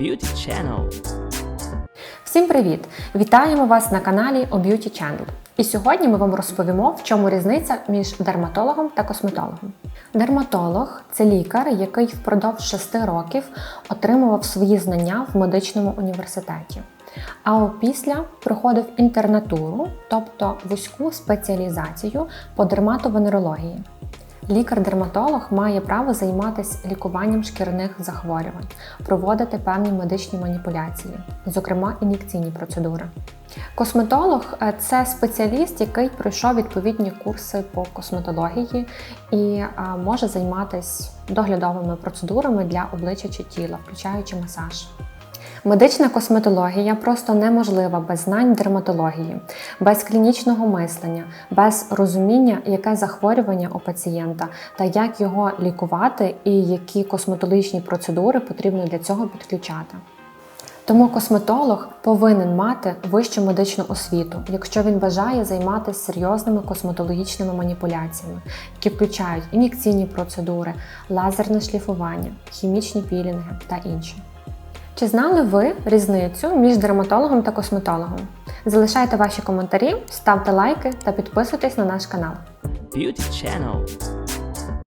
Beauty Channel. Всім привіт! Вітаємо вас на каналі о Beauty Channel. І сьогодні ми вам розповімо, в чому різниця між дерматологом та косметологом. Дерматолог це лікар, який впродовж 6 років отримував свої знання в медичному університеті. А опісля проходив інтернатуру, тобто вузьку спеціалізацію по дерматовенерології. Лікар-дерматолог має право займатися лікуванням шкірних захворювань, проводити певні медичні маніпуляції, зокрема ін'єкційні процедури. Косметолог е, це спеціаліст, який пройшов відповідні курси по косметології і е, може займатися доглядовими процедурами для обличчя чи тіла, включаючи масаж. Медична косметологія просто неможлива без знань дерматології, без клінічного мислення, без розуміння, яке захворювання у пацієнта та як його лікувати і які косметологічні процедури потрібно для цього підключати. Тому косметолог повинен мати вищу медичну освіту, якщо він бажає займатися серйозними косметологічними маніпуляціями, які включають ін'єкційні процедури, лазерне шліфування, хімічні пілінги та інші. Чи знали ви різницю між дерматологом та косметологом? Залишайте ваші коментарі, ставте лайки та підписуйтесь на наш канал. Beauty Channel.